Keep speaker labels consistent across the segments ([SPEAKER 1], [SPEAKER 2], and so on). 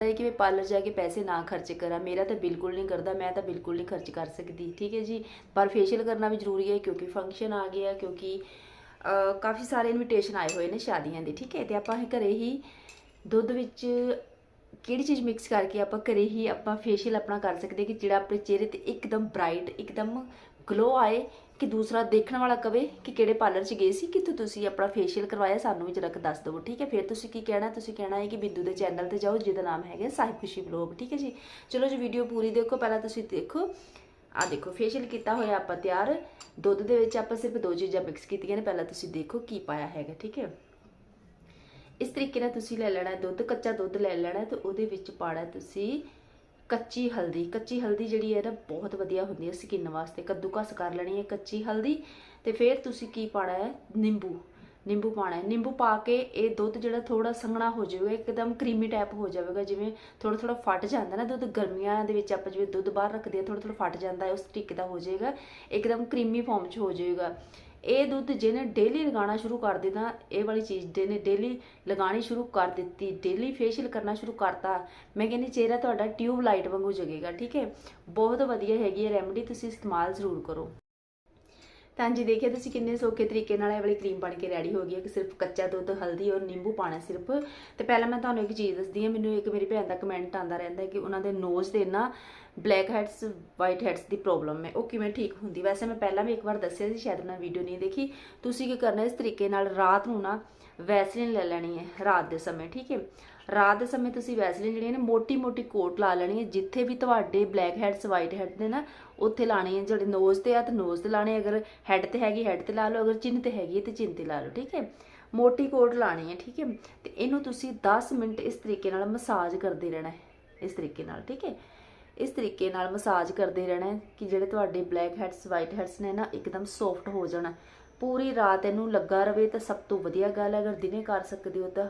[SPEAKER 1] ਹੈ ਕਿ ਮੈਂ ਪਾਰਲਰ ਜਾ ਕੇ ਪੈਸੇ ਨਾ ਖਰਚ ਕਰਾਂ। ਮੇਰਾ ਤਾਂ ਬਿਲਕੁਲ ਨਹੀਂ ਕਰਦਾ, ਮੈਂ ਤਾਂ ਬਿਲਕੁਲ ਨਹੀਂ ਖਰਚ ਕਰ ਸਕਦੀ। ਠੀਕ ਹੈ ਜੀ? ਪਰ ਫੇਸ਼ੀਅਲ ਕਰਨਾ ਵੀ ਜ਼ਰੂਰੀ ਹੈ ਕਿਉਂਕਿ ਫੰਕਸ਼ਨ ਆ ਗਿਆ, ਕਿਉਂਕਿ ਕਾਫੀ ਸਾਰੇ ਇਨਵੀਟੇਸ਼ਨ ਆਏ ਹੋਏ ਨੇ ਸ਼ਾਦੀਆਂ ਦੇ। ਠੀਕ ਹੈ? ਤੇ ਆਪਾਂ ਇਹ ਘਰੇ ਹੀ ਦੁੱਧ ਵਿੱਚ ਕਿਹੜੀ ਚੀਜ਼ ਮਿਕਸ ਕਰਕੇ ਆਪਾਂ ਘਰੇ ਹੀ ਆਪਾਂ ਫੇਸ਼ੀਅਲ ਆਪਣਾ ਕਰ ਸਕਦੇ ਕਿ ਜਿਹੜਾ ਆਪਣੇ ਚਿਹਰੇ ਤੇ ਇੱਕਦਮ ਬ੍ਰਾਈਟ ਇੱਕਦਮ ਗਲੋ ਆਏ ਕਿ ਦੂਸਰਾ ਦੇਖਣ ਵਾਲਾ ਕਵੇ ਕਿ ਕਿਹੜੇ ਪਾਰਲਰ 'ਚ ਗਏ ਸੀ, ਕਿੱਥੋਂ ਤੁਸੀਂ ਆਪਣਾ ਫੇਸ਼ੀਅਲ ਕਰਵਾਇਆ, ਸਾਨੂੰ ਵੀ ਜਰਾ ਕੁ ਦੱਸ ਦਿਓ ਠੀਕ ਹੈ? ਫਿਰ ਤੁਸੀਂ ਕੀ ਕਹਿਣਾ, ਤੁਸੀਂ ਕਹਿਣਾ ਹੈ ਕਿ ਬਿੰਦੂ ਦੇ ਚੈਨਲ ਤੇ ਜਾਓ, ਜਿਹਦਾ ਨਾਮ ਹੈਗਾ ਸਾਹਿਬ ਖੁਸ਼ੀ ਵਲੌਗ, ਠੀਕ ਹੈ ਜੀ? ਚਲੋ ਜੀ ਵੀਡੀਓ ਪੂਰੀ ਦੇਖੋ, ਪਹਿਲਾਂ ਤੁਸੀਂ ਦੇਖੋ ਆ ਦੇਖੋ ਫੇਸ਼ੀਅਲ ਕੀਤਾ ਹੋਇਆ ਆਪਾਂ ਤਿਆਰ, ਦੁੱਧ ਦੇ ਵਿੱਚ ਆਪਾਂ ਸਿਰਫ ਦੋ ਚੀਜ਼ਾਂ ਮਿਕਸ ਕੀਤੀਆਂ ਨੇ, ਪਹਿਲਾਂ ਤੁਸੀਂ ਦੇਖੋ ਕੀ ਪਾਇਆ ਹੈਗਾ, ਠੀਕ ਹੈ? ਇਸ ਤਰੀਕੇ ਨਾਲ ਤੁਸੀਂ ਲੈ ਲੈਣਾ ਦੁੱਧ, ਕੱਚਾ ਦੁੱਧ ਲੈ ਲੈਣਾ ਹੈ ਤੇ ਉਹਦੇ ਵਿੱਚ ਪਾਣਾ ਤੁਸੀਂ ਕੱਚੀ ਹਲਦੀ ਕੱਚੀ ਹਲਦੀ ਜਿਹੜੀ ਹੈ ਨਾ ਬਹੁਤ ਵਧੀਆ ਹੁੰਦੀ ਹੈ ਸਕਿਨ ਵਾਸਤੇ, ਕੱਦੂਕਸ ਕਰ ਲੈਣੀ ਹੈ ਕੱਚੀ ਹਲਦੀ ਤੇ ਫਿਰ ਤੁਸੀਂ ਕੀ ਪਾਣਾ ਹੈ? ਨਿੰਬੂ ਨਿੰਬੂ ਪਾਣਾ ਹੈ। ਨਿੰਬੂ ਪਾ ਕੇ ਇਹ ਦੁੱਧ ਜਿਹੜਾ ਥੋੜਾ ਸੰਘਣਾ ਹੋ ਜਾਵੇਗਾ, ਇੱਕਦਮ ਕਰੀਮੀ ਟਾਈਪ ਹੋ ਜਾਵੇਗਾ, ਜਿਵੇਂ ਥੋੜਾ ਥੋੜਾ ਫਟ ਜਾਂਦਾ ਨਾ ਦੁੱਧ, ਗਰਮੀਆਂ ਦੇ ਵਿੱਚ ਆਪਾਂ ਜਿਵੇਂ ਦੁੱਧ ਬਾਹਰ ਰੱਖਦੇ ਆ ਥੋੜਾ ਥੋੜਾ ਫਟ ਜਾਂਦਾ ਹੈ, ਉਸ ਤਰੀਕੇ ਦਾ ਹੋ ਜਾਏਗਾ ਇੱਕਦਮ ਕਰੀਮੀ ਫਾਰਮ 'ਚ ਹੋ ਜਾਏਗਾ ਇਹ ਦੁੱਧ ਜਿਹਨੇ ਡੇਲੀ ਲਗਾਉਣਾ ਸ਼ੁਰੂ ਕਰ ਦਿੱਤਾ, ਇਹ ਵਾਲੀ ਚੀਜ਼ ਜਿਹਨੇ ਡੇਲੀ ਲਗਾਣੀ ਸ਼ੁਰੂ ਕਰ ਦਿੱਤੀ ਡੇਲੀ ਫੇਸ਼ੀਅਲ ਕਰਨਾ ਸ਼ੁਰੂ ਕਰਤਾ, ਮੈਂ ਕਹਿੰਦੀ ਚਿਹਰਾ ਤੁਹਾਡਾ ਟਿਊਬ ਲਾਈਟ ਵਾਂਗੂ ਜਗੇਗਾ, ਠੀਕ ਹੈ? ਬਹੁਤ ਵਧੀਆ ਹੈਗੀ ਹੈ ਰੈਮਡੀ ਤੁਸੀਂ ਇਸਤੇਮਾਲ ਜ਼ਰੂਰ ਕਰੋ। ਤਾਂ ਜੀ ਦੇਖਿਆ ਤੁਸੀਂ ਕਿੰਨੇ ਸੌਖੇ ਤਰੀਕੇ ਨਾਲ ਇਹ ਵਾਲੀ ਕਰੀਮ ਬਣ ਕੇ ਰੈਡੀ ਹੋ ਗਈ ਹੈ ਕਿ ਸਿਰਫ ਕੱਚਾ ਦੁੱਧ, ਹਲਦੀ ਔਰ ਨਿੰਬੂ ਪਾਣਾ ਸਿਰਫ। ਤੇ ਪਹਿਲਾਂ ਮੈਂ ਤੁਹਾਨੂੰ ਇੱਕ ਚੀਜ਼ ਦੱਸਦੀ ਹਾਂ, ਮੈਨੂੰ ਇੱਕ ਮੇਰੀ ਭੈਣ ਦਾ ਕਮੈਂਟ ਆਂਦਾ ਰਹਿੰਦਾ ਕਿ ਉਹਨਾਂ ਦੇ ਨੋਜ਼ ਤੇ ਨਾ ਬਲੈਕ ਹੈਡਸ ਵਾਈਟ ਹੈਡਸ ਦੀ ਪ੍ਰੋਬਲਮ ਹੈ। ਉਹ ਕਿਵੇਂ ਠੀਕ ਹੁੰਦੀ? ਵੈਸੇ ਮੈਂ ਪਹਿਲਾਂ ਵੀ ਇੱਕ ਵਾਰ ਦੱਸਿਆ ਸੀ, ਸ਼ਾਇਦ ਉਹਨਾਂ ਵੀਡੀਓ ਨਹੀਂ ਦੇਖੀ। ਤੁਸੀਂ ਕੀ ਕਰਨਾ, ਇਸ ਤਰੀਕੇ ਨਾਲ ਰਾਤ ਨੂੰ ਨਾ ਵੈਸਲੀਨ ਲੈ ਲੈਣੀ ਹੈ, ਰਾਤ ਦੇ ਸਮੇਂ, ਠੀਕ ਹੈ? ਰਾਤ ਦੇ ਸਮੇਂ ਤੁਸੀਂ ਵੈਸਲੀਨ ਜਿਹੜੀ ਹੈ ਨਾ ਮੋਟੀ ਮੋਟੀ ਕੋਟ ਲਾ ਲੈਣੀ ਹੈ ਜਿੱਥੇ ਵੀ ਤੁਹਾਡੇ ਬਲੈਕ ਹੈਡਸ ਵਾਈਟ ਹੈਡ ਨੇ ਨਾ, ਉੱਥੇ ਲਾਣੀ ਹੈ ਜਿਹੜੇ ਨੋਜ਼ ਤੇ ਆ ਤਾਂ ਨੋਜ਼ ਤੇ ਲਾਣੇ ਅਗਰ ਹੈਡ ਤੇ ਹੈਗੀ ਹੈਡ ਤੇ ਲਾ ਲਓ, ਅਗਰ ਚਿੰਨ ਤੇ ਹੈਗੀ ਹੈ ਤੇ ਚਿੰਨ ਤੇ ਲਾ ਲਓ, ਠੀਕ ਹੈ? ਮੋਟੀ ਕੋਟ ਲਾਣੀ ਹੈ, ਠੀਕ ਹੈ? ਤੇ ਇਹਨੂੰ ਤੁਸੀਂ 10 ਮਿੰਟ ਇਸ ਤਰੀਕੇ ਨਾਲ ਮਸਾਜ ਕਰਦੇ ਰਹਿਣਾ ਹੈ, ਇਸ ਤਰੀਕੇ ਨਾਲ, ਠੀਕ ਹੈ? ਇਸ ਤਰੀਕੇ ਨਾਲ ਮਸਾਜ ਕਰਦੇ ਰਹਿਣਾ ਕਿ ਜਿਹੜੇ ਤੁਹਾਡੇ ਬਲੈਕ ਹੈਡਸ ਵਾਈਟ ਹੈਡਸ ਨੇ ਨਾ, ਇੱਕਦਮ ਸੌਫਟ ਹੋ ਜਾਣਾ। ਪੂਰੀ ਰਾਤ ਇਹਨੂੰ ਲੱਗਾ ਰਵੇ ਤਾਂ ਸਭ ਤੋਂ ਵਧੀਆ ਗੱਲ ਹੈ, ਅਗਰ ਦਿਨੇ ਕਰ ਸਕਦੇ ਹੋ ਤਾਂ।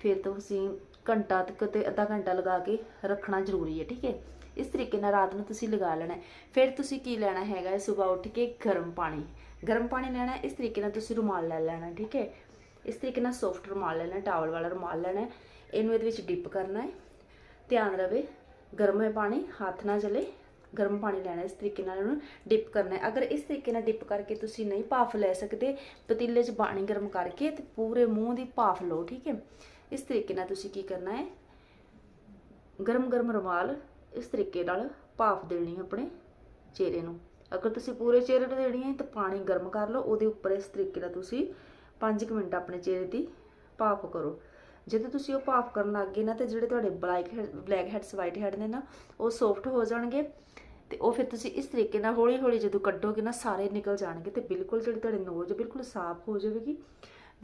[SPEAKER 1] ਫਿਰ ਤੁਸੀਂ ਘੰਟਾ ਤੱਕ ਤੇ ਅੱਧਾ ਘੰਟਾ ਲਗਾ ਕੇ ਰੱਖਣਾ ਜ਼ਰੂਰੀ ਹੈ, ਠੀਕ ਹੈ? ਇਸ ਤਰੀਕੇ ਨਾਲ ਰਾਤ ਨੂੰ ਤੁਸੀਂ ਲਗਾ ਲੈਣਾ ਫਿਰ ਤੁਸੀਂ ਕੀ ਲੈਣਾ ਹੈਗਾ ਹੈ? ਸਵੇਰ ਉੱਠ ਕੇ ਗਰਮ ਪਾਣੀ। ਗਰਮ ਪਾਣੀ ਲੈਣਾ ਇਸ ਤਰੀਕੇ ਨਾਲ ਤੁਸੀਂ ਰੁਮਾਲ ਲੈ ਲੈਣਾ ਠੀਕ ਹੈ? ਇਸ ਤਰੀਕੇ ਨਾਲ ਸੌਫਟ ਰੁਮਾਲ ਲੈਣਾ ਟਾਵਲ ਵਾਲਾ ਰੁਮਾਲ ਲੈਣਾ ਇਹਨੂੰ ਇਹਦੇ ਵਿੱਚ ਡਿਪ ਕਰਨਾ ਹੈ। ਧਿਆਨ ਰਵੇ, ਗਰਮ ਹੈ ਪਾਣੀ, ਹੱਥ ਨਾ ਜਲੇ, ਗਰਮ ਪਾਣੀ ਲੈਣਾ ਇਸ ਤਰੀਕੇ ਨਾਲ ਉਹਨੂੰ ਡਿਪ ਕਰਨਾ ਹੈ। ਅਗਰ ਇਸ ਤਰੀਕੇ ਨਾਲ ਡਿਪ ਕਰਕੇ ਤੁਸੀਂ ਨਹੀਂ ਭਾਫ ਲੈ ਸਕਦੇ, ਪਤੀਲੇ 'ਚ ਪਾਣੀ ਗਰਮ ਕਰਕੇ ਤੇ ਪੂਰੇ ਮੂੰਹ ਦੀ ਭਾਫ ਲਓ, ਠੀਕ ਹੈ? ਇਸ ਤਰੀਕੇ ਨਾਲ ਤੁਸੀਂ ਕੀ ਕਰਨਾ ਹੈ? ਗਰਮ ਗਰਮ ਰੁਮਾਲ ਇਸ ਤਰੀਕੇ ਨਾਲ ਭਾਫ ਦੇਣੀ ਆਪਣੇ ਚਿਹਰੇ ਨੂੰ। ਅਗਰ ਤੁਸੀਂ ਪੂਰੇ ਚਿਹਰੇ ਨੂੰ ਦੇਣੀ ਹੈ ਤਾਂ ਪਾਣੀ ਗਰਮ ਕਰ ਲਓ, ਉਹਦੇ ਉੱਪਰ ਇਸ ਤਰੀਕੇ ਨਾਲ ਤੁਸੀਂ 5 ਮਿੰਟ ਆਪਣੇ ਚਿਹਰੇ ਦੀ ਭਾਫ ਕਰੋ। ਜਦੋਂ ਤੁਸੀਂ ਉਹ ਭਾਫ ਕਰਨ ਲੱਗ ਗਏ ਨਾ, ਤੇ ਜਿਹੜੇ ਤੁਹਾਡੇ black blackheads whitehead ਨੇ ਨਾ, ਉਹ ਸੌਫਟ ਹੋ ਜਾਣਗੇ ਤੇ ਉਹ ਫਿਰ ਤੁਸੀਂ ਇਸ ਤਰੀਕੇ ਨਾਲ ਹੌਲੀ ਹੌਲੀ ਜਦੋਂ ਕੱਢੋਗੇ ਨਾ, ਸਾਰੇ ਨਿਕਲ ਜਾਣਗੇ ਤੇ ਬਿਲਕੁਲ ਜਿਹੜੀ ਤੁਹਾਡੇ ਨੋਜ਼ ਬਿਲਕੁਲ ਸਾਫ਼ ਹੋ ਜਾਵੇਗੀ।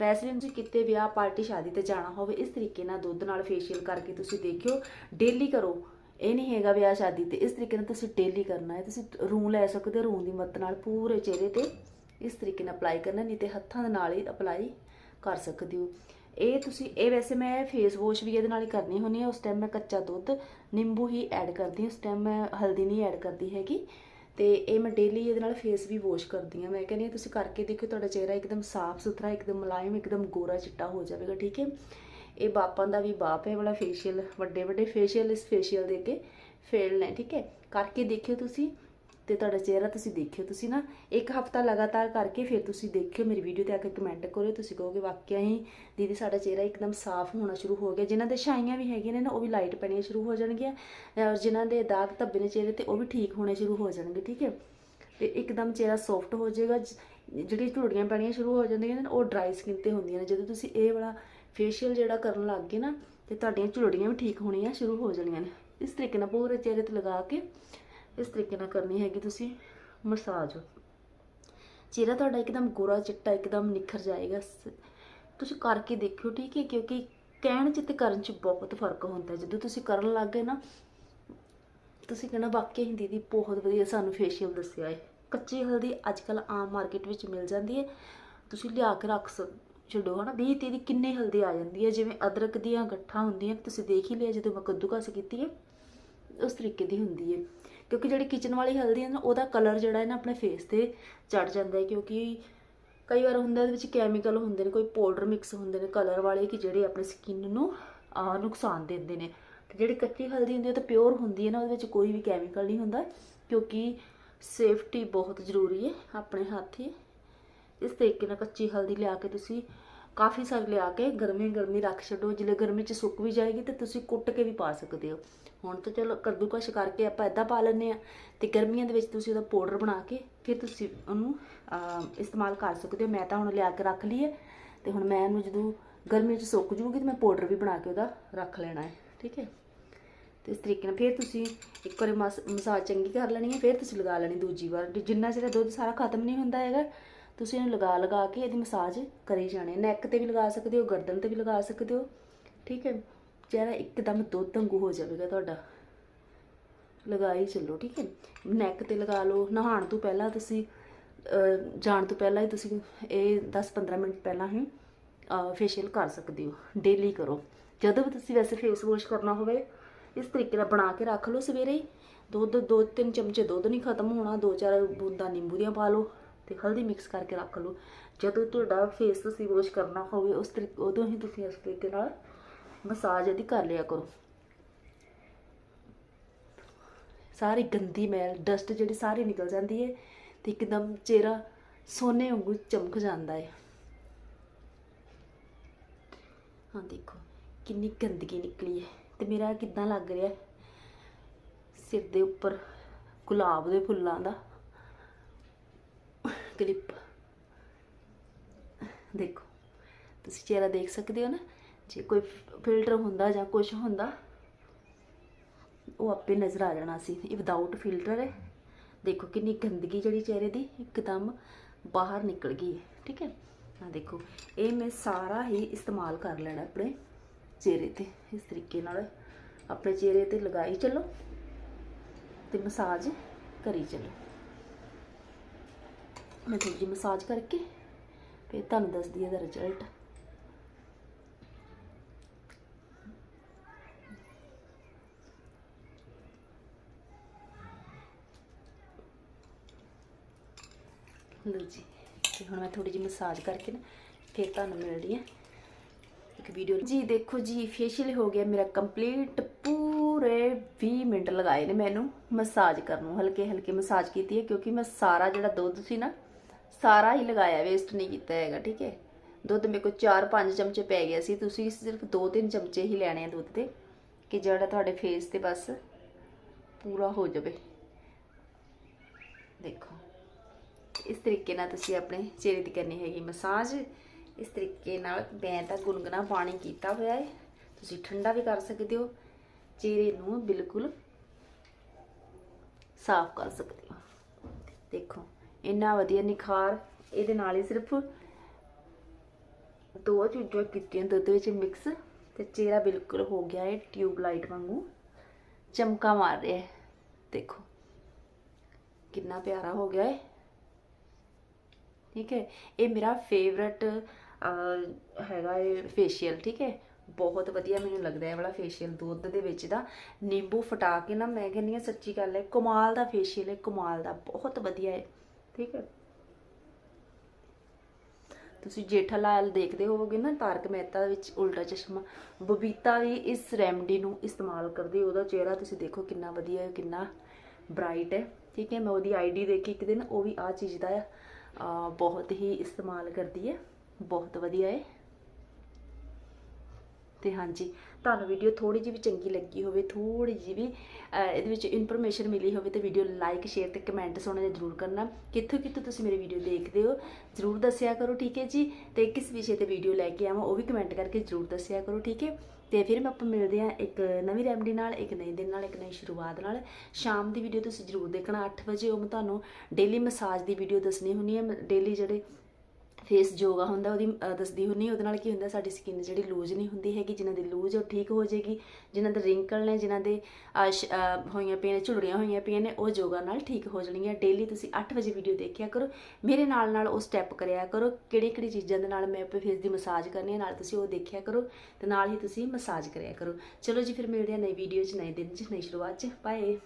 [SPEAKER 1] ਵੈਸਲੀਨ ਤੁਸੀਂ ਕਿਤੇ ਵਿਆਹ ਪਾਰਟੀ ਸ਼ਾਦੀ ਤੇ ਜਾਣਾ ਹੋਵੇ, ਇਸ ਤਰੀਕੇ ਨਾਲ ਦੁੱਧ ਨਾਲ ਫੇਸ਼ੀਅਲ ਕਰਕੇ ਤੁਸੀਂ ਦੇਖਿਓ ਡੇਲੀ ਕਰੋ। ਇਹ ਨਹੀਂ ਹੈਗਾ ਵਿਆਹ ਸ਼ਾਦੀ ਤੇ, ਇਸ ਤਰੀਕੇ ਨਾਲ ਤੁਸੀਂ ਡੇਲੀ ਕਰਨਾ ਹੈ। ਤੁਸੀਂ ਰੂੰ ਲੈ ਸਕਦੇ ਹੋ, ਰੂੰ ਦੀ ਮਦਦ ਨਾਲ ਪੂਰੇ ਚਿਹਰੇ ਤੇ ਇਸ ਤਰੀਕੇ ਨਾਲ ਅਪਲਾਈ ਕਰਨਾ, ਨਹੀਂ ਤੇ ਹੱਥਾਂ ਦੇ ਨਾਲ ਹੀ ਅਪਲਾਈ ਕਰ ਸਕਦੇ ਹੋ। ਇਹ ਤੁਸੀਂ, ਇਹ ਵੈਸੇ ਮੈਂ ਫੇਸ ਵਾਸ਼ ਵੀ ਇਹਦੇ ਨਾਲ ਹੀ ਕਰਨੀ ਹੁੰਦੀ ਹੈ, ਉਸ ਟਾਈਮ ਮੈਂ ਕੱਚਾ ਦੁੱਧ ਨਿੰਬੂ ਹੀ ਐਡ ਕਰਦੀ ਹਾਂ, ਉਸ ਟਾਈਮ ਮੈਂ ਹਲਦੀ ਨਹੀਂ ਐਡ ਕਰਦੀ ਹੈਗੀ। ਤੇ ਇਹ ਮੈਂ ਡੇਲੀ ਇਹਦੇ ਨਾਲ ਫੇਸ ਵੀ ਵਾਸ਼ ਕਰਦੀ ਹਾਂ। ਮੈਂ ਕਹਿੰਦੀ ਹਾਂ, ਤੁਸੀਂ ਕਰਕੇ ਦੇਖੋ ਤੁਹਾਡਾ ਚਿਹਰਾ ਇੱਕਦਮ ਸਾਫ਼ ਸੁਥਰਾ, ਇੱਕਦਮ ਮੁਲਾਇਮ, ਇੱਕਦਮ ਗੋਰਾ ਚਿੱਟਾ ਹੋ ਜਾਵੇਗਾ, ਠੀਕ ਹੈ? ਇਹ ਬਾਪਾਂ ਦਾ ਵੀ ਬਾਪ ਹੈ ਵਾਲਾ ਫੇਸ਼ੀਅਲ ਵੱਡੇ ਵੱਡੇ ਫੇਸ਼ੀਅਲ ਇਸ ਫੇਸ਼ੀਅਲ ਦੇ ਕੇ ਫੇਲ ਨੇ, ਠੀਕ ਹੈ? ਕਰਕੇ ਦੇਖਿਓ ਤੁਸੀਂ। ਤੇ ਤੁਹਾਡਾ ਚਿਹਰਾ ਤੁਸੀਂ ਦੇਖਿਓ। ਤੁਸੀਂ ਨਾ ਇੱਕ ਹਫਤਾ ਲਗਾਤਾਰ ਕਰਕੇ ਫਿਰ ਤੁਸੀਂ ਦੇਖਿਓ ਮੇਰੀ ਵੀਡੀਓ ਤੇ ਆ ਕੇ ਕਮੈਂਟ ਕਰਿਓ। ਤੁਸੀਂ ਕਹੋਗੇ, ਵਾਕਿਆ ਹੀ ਦੀਦੀ ਸਾਡਾ ਚਿਹਰਾ ਇੱਕਦਮ ਸਾਫ਼ ਹੋਣਾ ਸ਼ੁਰੂ ਹੋ ਗਿਆ। ਜਿਨ੍ਹਾਂ ਦੇ ਛਾਈਆਂ ਵੀ ਹੈਗੀਆਂ ਨੇ ਨਾ, ਉਹ ਵੀ ਲਾਈਟ ਪੈਣੀਆਂ ਸ਼ੁਰੂ ਹੋ ਜਾਣਗੀਆਂ। ਔਰ ਜਿਨ੍ਹਾਂ ਦੇ ਦਾਗ ਧੱਬੇ ਨੇ ਚਿਹਰੇ ਤੇ, ਉਹ ਵੀ ਠੀਕ ਹੋਣੇ ਸ਼ੁਰੂ ਹੋ ਜਾਣਗੇ, ਠੀਕ ਹੈ? ਤੇ ਇੱਕਦਮ ਚਿਹਰਾ ਸੌਫਟ ਹੋ ਜਾਏਗਾ। ਜ- ਜਿਹੜੀ ਝੁਰੜੀਆਂ ਪੈਣੀਆਂ ਸ਼ੁਰੂ ਹੋ ਜਾਂਦੀਆਂ ਨੇ, ਉਹ ਡਰਾਈ ਸਕਿਨ ਤੇ ਹੁੰਦੀਆਂ ਨੇ। ਜਦੋਂ ਤੁਸੀਂ ਇਹ ਵਾਲਾ ਫੇਸ਼ੀਅਲ ਜਿਹੜਾ ਕਰਨ ਲੱਗ ਗਏ ਨਾ, ਤੇ ਤੁਹਾਡੀਆਂ ਝੁਰੜੀਆਂ ਵੀ ਠੀਕ ਹੋਣੀਆਂ ਸ਼ੁਰੂ ਹੋ ਜਾਣੀਆਂ ਨੇ। ਇਸ ਤਰੀਕੇ ਨਾਲ ਪੂਰੇ ਚਿਹਰੇ ਤੇ ਲਗਾ ਕੇ ਇਸ ਤਰੀਕੇ ਨਾਲ ਕਰਨੀ ਹੈਗੀ, ਤੁਸੀਂ ਮਸਾਜ। ਚਿਹਰਾ ਤੁਹਾਡਾ ਇੱਕਦਮ ਗੋਰਾ ਚਿੱਟਾ, ਇੱਕਦਮ ਨਿਖਰ ਜਾਏਗਾ। ਸ- ਤੁਸੀਂ ਕਰਕੇ ਦੇਖਿਓ, ਠੀਕ ਹੈ? ਕਿਉਂਕਿ ਕਹਿਣ 'ਚ ਤੇ ਕਰਨ 'ਚ ਬਹੁਤ ਫ਼ਰਕ ਹੁੰਦਾ। ਜਦੋਂ ਤੁਸੀਂ ਕਰਨ ਲੱਗ ਗਏ ਨਾ, ਤੁਸੀਂ ਕਹਿਣਾ ਵਾਕਿਆ ਹੀ ਦੀਦੀ ਬਹੁਤ ਵਧੀਆ ਸਾਨੂੰ ਫੇਸ਼ੀਅਲ ਦੱਸਿਆ ਹੈ ਕੱਚੀ ਹਲਦੀ ਅੱਜ ਕੱਲ ਆਮ ਮਾਰਕੀਟ ਵਿੱਚ ਮਿਲ ਜਾਂਦੀ ਹੈ ਤੁਸੀਂ ਲਿਆ ਕੇ ਰੱਖ ਸਕ ਛੱਡੋ, ਹਨਾ? 20 30 ਦੀ ਕਿੰਨੇ ਹਲਦੀ ਆ ਜਾਂਦੀ ਹੈ ਜਿਵੇਂ ਅਦਰਕ ਦੀਆਂ ਗੱਠਾਂ ਹੁੰਦੀਆਂ, ਤੁਸੀਂ ਦੇਖ ਹੀ ਲਿਆ, ਜਦੋਂ ਮੈਂ ਕੱਦੂਕਸ ਕੀਤੀ ਹੈ ਉਸ ਤਰੀਕੇ ਦੀ ਹੁੰਦੀ ਹੈ ਕਿਉਂਕਿ ਜਿਹੜੀ ਕਿਚਨ ਵਾਲੀ ਹਲਦੀ ਹੈ ਨਾ, ਉਹਦਾ ਕਲਰ ਜਿਹੜਾ ਹੈ ਨਾ ਆਪਣੇ ਫੇਸ ਤੇ ਚੜ ਜਾਂਦਾ ਹੈ, ਕਿਉਂਕਿ ਕਈ ਵਾਰ ਹੁੰਦਾ ਇਹਦੇ ਵਿੱਚ ਕੈਮੀਕਲ ਹੁੰਦੇ ਨੇ, ਕੋਈ ਪਾਊਡਰ ਮਿਕਸ ਹੁੰਦੇ ਨੇ ਕਲਰ ਵਾਲੇ ਕਿ ਜਿਹੜੇ ਆਪਣੀ ਸਕਿਨ ਨੂੰ ਨੁਕਸਾਨ ਦਿੰਦੇ ਨੇ। ਤੇ ਜਿਹੜੀ ਕੱਚੀ ਹਲਦੀ ਹੁੰਦੀ ਹੈ, ਉਹ ਤਾਂ ਪਿਓਰ ਹੁੰਦੀ ਹੈ ਨਾ, ਉਹਦੇ ਵਿੱਚ ਕੋਈ ਵੀ ਕੈਮੀਕਲ ਨਹੀਂ ਹੁੰਦਾ, ਕਿਉਂਕਿ ਸੇਫਟੀ ਬਹੁਤ ਜ਼ਰੂਰੀ ਹੈ ਆਪਣੇ ਹੱਥ ਹੀ ਇਸ ਤਰੀਕੇ ਨਾਲ ਕੱਚੀ ਹਲਦੀ ਲਿਆ ਕੇ ਤੁਸੀਂ ਕਾਫੀ ਸਾਰੀ ਲਿਆ ਕੇ ਗਰਮੀ ਗਰਮੀ ਰੱਖ ਛੱਡੋ, ਜਿਲੇ ਗਰਮੀ ਚ ਸੁੱਕ ਵੀ ਜਾਏਗੀ ਤੇ ਤੁਸੀਂ ਕੁੱਟ ਕੇ ਵੀ ਪਾ ਸਕਦੇ ਹੋ। ਹੁਣ ਤਾਂ ਚਲੋ ਕੱਦੂਕਸ਼ ਕਰਕੇ ਆਪਾਂ ਇਦਾਂ ਪਾ ਲੈਂਦੇ ਆ ਤੇ ਗਰਮੀਆਂ ਦੇ ਵਿੱਚ ਤੁਸੀਂ ਉਹਦਾ ਪਾਊਡਰ ਬਣਾ ਕੇ ਫਿਰ ਤੁਸੀਂ ਉਹਨੂੰ ਇਸਤੇਮਾਲ ਕਰ ਸਕਦੇ ਹੋ। ਮੈਂ ਤਾਂ ਹੁਣ ਲਿਆ ਕੇ ਰੱਖ ਲਈ ਹੈ ਤੇ ਹੁਣ ਮੈਂ ਇਹਨੂੰ ਜਦੋਂ ਗਰਮੀ ਚ ਸੁੱਕ ਜੂਗੀ ਤੇ ਮੈਂ ਪਾਊਡਰ ਵੀ ਬਣਾ ਕੇ ਉਹਦਾ ਰੱਖ ਲੈਣਾ ਹੈ, ਠੀਕ ਹੈ? ਤੇ ਇਸ ਤਰੀਕੇ ਨਾਲ ਫਿਰ ਤੁਸੀਂ ਇੱਕ ਵਾਰੀ ਮਸ- ਮਸਾਜ ਚੰਗੀ ਕਰ ਲੈਣੀ ਹੈ, ਫਿਰ ਤੁਸੀਂ ਲਗਾ ਲੈਣੀ ਦੂਜੀ ਵਾਰ। ਜਿ- ਜਿੰਨਾ ਚਿਰ ਦੁੱਧ ਸਾਰਾ ਖਤਮ ਨਹੀਂ ਹੁੰਦਾ ਹੈਗਾ ਤੁਸੀਂ ਇਹਨੂੰ ਲਗਾ ਲਗਾ ਕੇ ਇਹਦੀ ਮਸਾਜ ਕਰੀ ਜਾਣੀ। ਨੈਕ ਤੇ ਵੀ ਲਗਾ ਸਕਦੇ ਹੋ, ਗਰਦਨ ਤੇ ਵੀ ਲਗਾ ਸਕਦੇ ਹੋ। ਠੀਕ ਹੈ? ਚਿਹਰਾ ਇੱਕਦਮ ਦੁੱਧ ਵਾਂਗੂ ਹੋ ਜਾਵੇਗਾ ਤੁਹਾਡਾ। ਲਗਾ ਹੀ ਚੱਲੋ, ਠੀਕ ਹੈ? ਨੈਕ ਤੇ ਲਗਾ ਲਓ। ਨਹਾਉਣ ਤੋਂ ਪਹਿਲਾਂ ਤੁਸੀਂ ਜਾਣ ਤੋਂ ਪਹਿਲਾਂ ਹੀ ਤੁਸੀਂ ਇਹ 10-15 ਮਿੰਟ ਪਹਿਲਾਂ ਹੀ ਫੇਸ਼ੀਅਲ ਕਰ ਸਕਦੇ ਹੋ। ਡੇਲੀ ਕਰੋ। ਜਦੋਂ ਵੀ ਤੁਸੀਂ ਵੈਸੇ ਫੇਸ ਵਾਸ਼ ਕਰਨਾ ਹੋਵੇ, ਇਸ ਤਰੀਕੇ ਨਾਲ ਬਣਾ ਕੇ ਰੱਖ ਲਓ ਸਵੇਰੇ। ਦੁੱਧ, ਦੋ ਤਿੰਨ ਚਮਚੇ ਦੁੱਧ ਨਹੀਂ ਖਤਮ ਹੋਣਾ। ਦੋ ਚਾਰ ਬੂੰਦਾਂ ਨਿੰਬੂ ਦੀਆਂ ਪਾ ਲਓ। ਤੇ ਹਲਦੀ ਮਿਕਸ ਕਰਕੇ ਰੱਖ ਲਓ। ਜਦੋਂ ਤੁਹਾਡਾ ਫੇਸ ਤੁਸੀਂ ਵਾਸ਼ ਕਰਨਾ ਹੋਵੇ, ਉਸ ਤਰੀਕੇ ਉਦੋਂ ਹੀ ਤੁਸੀਂ ਇਸ ਤਰੀਕੇ ਨਾਲ ਮਸਾਜ ਇਹਦੀ ਕਰ ਲਿਆ ਕਰੋ। ਸਾਰੀ ਗੰਦੀ ਮੈਲ ਡਸਟ ਜਿਹੜੀ ਸਾਰੀ ਨਿਕਲ ਜਾਂਦੀ ਹੈ ਤੇ ਇੱਕਦਮ ਚਿਹਰਾ ਸੋਨੇ ਵਾਂਗੂ ਚਮਕ ਜਾਂਦਾ ਹੈ ਹਾਂ, ਦੇਖੋ, ਕਿੰਨੀ ਗੰਦਗੀ ਨਿਕਲੀ ਹੈ ਤੇ ਮੇਰਾ ਕਿੱਦਾਂ ਲੱਗ ਰਿਹਾ ਸਿਰ ਦੇ ਉੱਪਰ ਗੁਲਾਬ ਦੇ ਫੁੱਲਾਂ ਦਾ। ਕਲਿੱਪ। ਦੇਖੋ, ਤੁਸੀਂ ਚਿਹਰਾ ਦੇਖ ਸਕਦੇ ਹੋ ਨਾ, ਜੇ ਕੋਈ ਫਿਲਟਰ ਹੁੰਦਾ ਜਾਂ ਕੁਝ ਹੁੰਦਾ, ਉਹ ਆਪੇ ਨਜ਼ਰ ਆ ਜਾਣਾ ਸੀ। ਇਹ ਵਿਦਆਊਟ ਫਿਲਟਰ ਹੈ। ਦੇਖੋ ਕਿੰਨੀ ਗੰਦਗੀ ਜਿਹੜੀ ਚਿਹਰੇ ਦੀ ਇੱਕਦਮ ਬਾਹਰ ਨਿਕਲ ਗਈ ਹੈ, ਠੀਕ ਹੈ? ਆ ਦੇਖੋ, ਇਹ ਮੈਂ ਸਾਰਾ ਹੀ ਇਸਤੇਮਾਲ ਕਰ ਲੈਣਾ ਆਪਣੇ ਚਿਹਰੇ ਤੇ। ਇਸ ਤਰੀਕੇ ਨਾਲ ਆਪਣੇ ਚਿਹਰੇ ਤੇ ਲਗਾਈ ਚੱਲੋ ਤੇ ਮਸਾਜ ਕਰੀ ਚੱਲੋ। ਮੈਂ ਥੋੜੀ ਜਿਹੀ ਮਸਾਜ ਕਰਕੇ ਫਿਰ ਤੁਹਾਨੂੰ ਦੱਸਦੀ ਹਾਂ ਦਾ ਰਿਜ਼ਲਟ ਲਓ ਜੀ, ਤੇ ਹੁਣ ਮੈਂ ਥੋੜੀ ਜਿਹੀ ਮਸਾਜ ਕਰਕੇ ਨਾ ਫਿਰ ਤੁਹਾਨੂੰ ਮਿਲਦੀ ਹਾਂ ਇੱਕ ਵੀਡੀਓ ਜੀ, ਦੇਖੋ ਜੀ ਫੇਸ਼ੀਅਲ ਹੋ ਗਿਆ ਮੇਰਾ ਕੰਪਲੀਟ ਪੂਰੇ 20 ਮਿੰਟ ਲਗਾਏ ਨੇ ਮੈਨੂੰ ਮਸਾਜ ਕਰਨ ਨੂੰ ਹਲਕੇ ਹਲਕੇ ਮਸਾਜ ਕੀਤੀ ਹੈ ਕਿਉਂਕਿ ਮੈਂ ਸਾਰਾ ਜਿਹੜਾ ਦੁੱਧ ਸੀ ਨਾ ਸਾਰਾ ਹੀ ਲਗਾਇਆ ਵੇਸਟ ਨਹੀਂ ਕੀਤਾ ਹੈਗਾ, ਠੀਕ ਹੈ? ਦੁੱਧ ਮੇਰੇ ਕੋਲ 4-5 ਚਮਚੇ ਪੈ ਗਿਆ ਸੀ, ਤੁਸੀਂ ਸਿਰਫ 2-3 ਚਮਚੇ ਹੀ ਲੈਣੇ ਆ ਦੁੱਧ ਦੇ ਕਿ ਜਿਹੜਾ ਤੁਹਾਡੇ ਫੇਸ ਤੇ ਬਸ ਪੂਰਾ ਹੋ ਜਾਵੇ। ਦੇਖੋ, ਇਸ ਤਰੀਕੇ ਨਾਲ ਤੁਸੀਂ ਆਪਣੇ ਚਿਹਰੇ ਦੀ ਕਰਨੀ ਹੈਗੀ ਮਸਾਜ ਇਸ ਤਰੀਕੇ ਨਾਲ ਮੈਂ ਤਾਂ ਗੁਨਗੁਨਾ ਪਾਣੀ ਕੀਤਾ ਹੋਇਆ ਹੈ, ਤੁਸੀਂ ਠੰਡਾ ਵੀ ਕਰ ਸਕਦੇ ਹੋ, ਚਿਹਰੇ ਨੂੰ ਬਿਲਕੁਲ ਸਾਫ਼ ਕਰ ਸਕਦੇ ਹੋ। ਦੇਖੋ ਇੰਨਾ ਵਧੀਆ ਨਿਖਾਰ, ਇਹਦੇ ਨਾਲ ਹੀ ਸਿਰਫ ਦੋ ਚੀਜ਼ਾਂ ਕੀਤੀਆਂ ਦੁੱਧ ਵਿੱਚ ਮਿਕਸ ਤੇ ਚਿਹਰਾ ਬਿਲਕੁਲ ਹੋ ਗਿਆ ਹੈ ਟਿਊਬ ਲਾਈਟ ਵਾਂਗੂ। ਚਮਕਾ ਮਾਰ ਰਿਹਾ ਹੈ, ਦੇਖੋ। ਕਿੰਨਾ ਪਿਆਰਾ ਹੋ ਗਿਆ ਹੈ ਠੀਕ ਹੈ, ਇਹ ਮੇਰਾ ਫੇਵਰਟ ਹੈਗਾ ਇਹ ਫੇਸ਼ੀਅਲ ਠੀਕ ਹੈ। ਬਹੁਤ ਵਧੀਆ ਮੈਨੂੰ ਲੱਗਦਾ ਹੈ ਵਾਲਾ ਫੇਸ਼ੀਅਲ ਦੁੱਧ ਦੇ ਵਿੱਚ ਦਾ। ਨਿੰਬੂ ਫਟਾ ਕੇ ਨਾ, ਮੈਂ ਕਹਿੰਦੀ ਹਾਂ ਸੱਚੀ ਗੱਲ ਹੈ, ਕਮਾਲ ਦਾ ਫੇਸ਼ੀਅਲ ਹੈ, ਕਮਾਲ ਦਾ, ਬਹੁਤ ਵਧੀਆ ਹੈ। ਠੀਕ ਹੈ। ਤੁਸੀਂ ਜੇਠਾ ਲਾਲ ਦੇਖਦੇ ਹੋਵੋਗੇ ਨਾ, ਤਾਰਕ ਮਹਿਤਾ ਵਿੱਚ ਉਲਟਾ ਚਸ਼ਮਾ। ਬਬੀਤਾ ਵੀ ਇਸ ਰੈਮਡੀ ਨੂੰ ਇਸਤੇਮਾਲ ਕਰਦੀ, ਉਹਦਾ ਚਿਹਰਾ ਤੁਸੀਂ ਦੇਖੋ ਕਿੰਨਾ ਵਧੀਆ ਹੈ ਕਿੰਨਾ ਬ੍ਰਾਈਟ ਹੈ। ਠੀਕ ਹੈ, ਮੈਂ ਉਹਦੀ ਆਈਡੀ ਦੇਖੀ ਇੱਕ ਦਿਨ, ਉਹ ਵੀ ਆ ਚੀਜ਼ ਦਾ ਬਹੁਤ ਹੀ ਇਸਤੇਮਾਲ ਕਰਦੀ ਹੈ। ਬਹੁਤ ਵਧੀਆ ਹੈ। ਤੇ ਹਾਂਜੀ, ਤੁਹਾਨੂੰ ਵੀਡੀਓ ਥੋੜੀ ਜਿਹੀ ਵੀ ਚੰਗੀ ਲੱਗੀ ਹੋਵੇ ਥੋੜੀ ਜਿਹੀ ਵੀ ਇਹਦੇ ਵਿੱਚ ਇਨਫੋਰਮੇਸ਼ਨ ਮਿਲੀ ਹੋਵੇ ਤਾਂ ਵੀਡੀਓ ਲਾਈਕ ਸ਼ੇਅਰ ਤੇ ਕਮੈਂਟ ਸੁਣਨਾ ਜ਼ਰੂਰ ਕਰਨਾ। ਕਿੱਥੋਂ ਕਿੱਥੋਂ ਤੁਸੀਂ ਮੇਰੀ ਵੀਡੀਓ ਦੇਖਦੇ ਹੋ, ਜ਼ਰੂਰ ਦੱਸਿਆ ਕਰੋ, ਠੀਕ ਹੈ ਜੀ? ਤੇ ਕਿਸ ਵਿਸ਼ੇ ਤੇ ਵੀਡੀਓ ਲੈ ਕੇ ਆਵਾਂ, ਉਹ ਵੀ ਕਮੈਂਟ ਕਰਕੇ ਜ਼ਰੂਰ ਦੱਸਿਆ ਕਰੋ, ਠੀਕ ਹੈ? ਤੇ ਫਿਰ ਮੈਂ ਆਪਾਂ ਮਿਲਦੇ ਹਾਂ ਇੱਕ ਨਵੀਂ ਰੈਮਡੀ ਨਾਲ, ਇੱਕ ਨਵੇਂ ਦਿਨ ਨਾਲ, ਇੱਕ ਨਵੀਂ ਸ਼ੁਰੂਆਤ ਨਾਲ। ਸ਼ਾਮ ਦੀ ਵੀਡੀਓ ਤੁਸੀਂ ਜ਼ਰੂਰ ਦੇਖਣਾ 8 ਵਜੇ ਉਹ ਮੈਂ ਤੁਹਾਨੂੰ ਡੇਲੀ ਮਸਾਜ ਦੀ ਵੀਡੀਓ ਦੱਸਣੀ ਹੁੰਦੀ ਹੈ। ਡੇਲੀ ਜਿਹੜੇ ਫੇਸ ਯੋਗਾ ਹੁੰਦਾ ਉਹਦੀ ਦੱਸਦੀ ਹੁੰਨੀ ਉਹਦੇ ਨਾਲ ਕੀ ਹੁੰਦਾ ਸਾਡੀ ਸਕਿਨ ਜਿਹੜੀ ਲੂਜ਼ ਨਹੀਂ ਹੁੰਦੀ ਹੈਗੀ ਜਿਨ੍ਹਾਂ ਦੀ ਲੂਜ਼ ਉਹ ਠੀਕ ਹੋ ਜਾਏਗੀ ਜਿਨ੍ਹਾਂ ਦੇ ਰਿੰਕਲ ਨੇ ਜਿਨ੍ਹਾਂ ਦੇ ਅ, ਹੋਈਆਂ ਪਈਆਂ ਨੇ ਝੁਲੜੀਆਂ ਹੋਈਆਂ ਪਈਆਂ ਨੇ ਉਹ ਯੋਗਾ ਨਾਲ ਠੀਕ ਹੋ ਜਾਣਗੀਆਂ। ਡੇਲੀ ਤੁਸੀਂ 8 ਵਜੇ ਵੀਡੀਓ ਦੇਖਿਆ ਕਰੋ ਮੇਰੇ ਨਾਲ ਨਾਲ ਉਹ ਸਟੈਪ ਕਰਿਆ ਕਰੋ ਕਿਹੜੀ ਕਿਹੜੀ ਚੀਜ਼ਾਂ ਦੇ ਨਾਲ ਮੈਂ ਆਪਣੇ ਫੇਸ ਦੀ ਮਸਾਜ ਕਰਨੀ ਹੈ ਨਾਲ ਤੁਸੀਂ ਉਹ ਦੇਖਿਆ ਕਰੋ ਤੇ ਨਾਲ ਹੀ ਤੁਸੀਂ ਮਸਾਜ ਕਰਿਆ ਕਰੋ। ਚਲੋ ਜੀ ਫਿਰ ਮਿਲਦੇ ਹਾਂ ਨਈ ਵੀਡੀਓ 'ਚ ਨਏ ਦਿਨ 'ਚ ਨਈ ਸ਼ੁਰੂਆਤ 'ਚ। ਬਾਏ